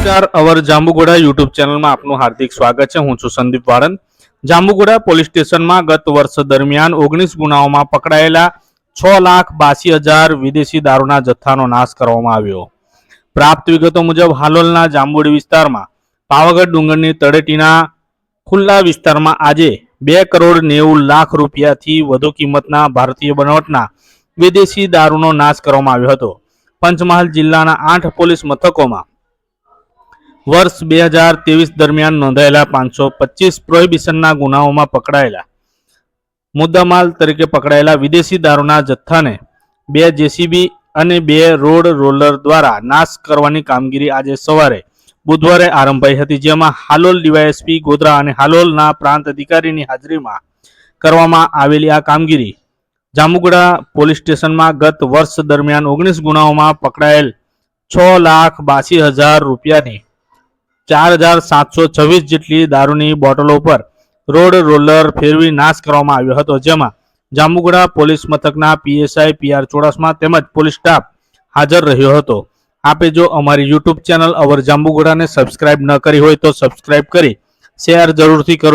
નમસ્કાર, અવર જાંબુગોડા યુટ્યુબ ચેનલમાં આપનું હાર્દિક સ્વાગત છે. હું છું સંદીપ વાળંદ. જાંબુગોડા પોલીસ સ્ટેશનમાં ગત વર્ષ દરમિયાન ઓગણીસ ગુનાઓમાં પકડાયેલા છ લાખ બાસી હજાર વિદેશી દારૂના જથ્થાનો નાશ કરવામાં આવ્યો. પ્રાપ્ત વિગતો મુજબ, હાલોલના જાંબુડી વિસ્તારમાં પાવાગઢ ડુંગરની તળેટીના ખુલ્લા વિસ્તારમાં આજે બે કરોડ નેવું લાખ રૂપિયાથી વધુ કિંમતના ભારતીય બનાવટના વિદેશી દારૂનો નાશ કરવામાં આવ્યો હતો. પંચમહાલ જિલ્લાના આઠ પોલીસ મથકોમાં વર્ષ બે હજાર ત્રેવીસ દરમિયાન નોંધાયેલા પાંચસો પચીસ પ્રોહિબિશનના ગુનાઓમાં પકડાયેલા. મુદ્દામાલ તરીકે પકડાયેલા વિદેશી દારૂના જથ્થાને બે જેસીબી અને બે રોડ રોલર દ્વારા નાશ કરવાની કામગીરી આજે સવારે બુધવારે આરંભાઈ હતી, જેમાં હાલોલ ડીવાયએસપી ગોધરા અને હાલોલના પ્રાંત અધિકારીની હાજરીમાં કરવામાં આવેલી આ કામગીરી. જામુગડા પોલીસ સ્ટેશનમાં ગત વર્ષ દરમિયાન ઓગણીસ ગુનાઓમાં પકડાયેલ છ લાખ બાસી હજાર રૂપિયાની ચાર જેટલી દારૂની બોટલો પર રોડ રોલર ફેરવી નાશ કરવામાં આવ્યો હતો. જેમાં જાંબુગડા પોલીસ મથકના પીએસઆઈ પીઆર ચોડાસમા તેમજ પોલીસ સ્ટાફ હાજર રહ્યો હતો. આપે જો અમારી યુટ્યુબ ચેનલ અવર જાંબુગોડાને સબસ્ક્રાઇબ ન કરી હોય તો સબસ્ક્રાઇબ કરી શેર જરૂરથી કરો.